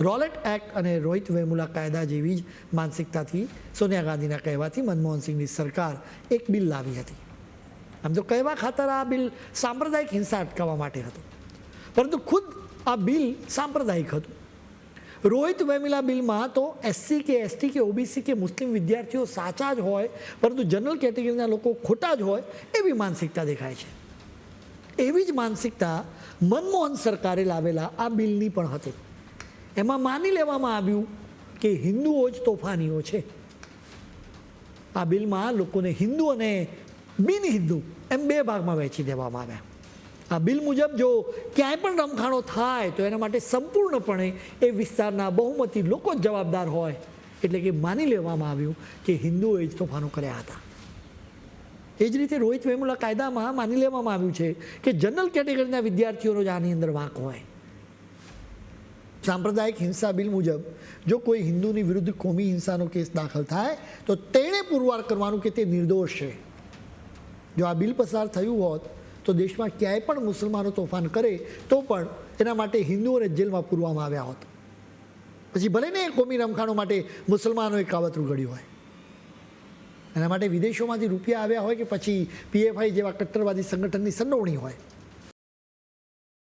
Rowlatt act અને રોહિત વેમુલા કાયદા જેવી જ માનસિકતાથી સોનિયા ગાંધીના કહેવાથી મનમોહન સિંહની સરકાર એક બિલ લાવી હતી. આમ તો કહેવા ખાતર આ બિલ સાંપ્રદાયિક હિંસા અટકાવવા માટે હતું. પરંતુ ખુદ આ બિલ સાંપ્રદાયિક હતું. રોહિત વેમિલા બિલમાં તો એસસી કે એસટી કે ઓબીસી કે મુસ્લિમ વિદ્યાર્થીઓ સાચા જ હોય, પરંતુ જનરલ કેટેગરીના લોકો ખોટા જ હોય એવી માનસિકતા દેખાય છે. એવી જ માનસિકતા મનમોહન સરકારે લાવેલા આ બિલની પણ હતી. એમાં માની લેવામાં આવ્યું કે હિન્દુઓ જ તોફાનીઓ છે. આ બિલમાં લોકોને હિન્દુ અને બિન હિન્દુ એમ બે ભાગમાં વહેંચી દેવામાં આવ્યા. આ બિલ મુજબ જો ક્યાંય પણ રમખાણો થાય તો એના માટે સંપૂર્ણપણે એ વિસ્તારના બહુમતી લોકો જ જવાબદાર હોય. એટલે કે માની લેવામાં આવ્યું કે હિન્દુઓએ જ તોફાનો કર્યા હતા. એ જ રીતે રોહિત વેમુલા કાયદામાં માની લેવામાં આવ્યું છે કે જનરલ કેટેગરીના વિદ્યાર્થીઓનો જ આની અંદર વાંક હોય. સાંપ્રદાયિક હિંસા બિલ મુજબ જો કોઈ હિન્દુની વિરુદ્ધ કોમી હિંસાનો કેસ દાખલ થાય, તો તેણે પુરવાર કરવાનું કે તે નિર્દોષ છે. જો આ બિલ પસાર થયું હોત, તો દેશમાં ક્યાંય પણ મુસલમાનો તોફાન કરે, તો પણ એના માટે હિન્દુઓને જેલમાં પૂરવામાં આવ્યા હોત. પછી ભલે ને કોમી રમખાણો માટે મુસલમાનોએ કાવતરું ઘડ્યું હોય. એના માટે વિદેશોમાંથી રૂપિયા આવ્યા હોય કે પછી પીએફઆઈ જેવા કટ્ટરવાદી સંગઠનની સંડોવણી હોય.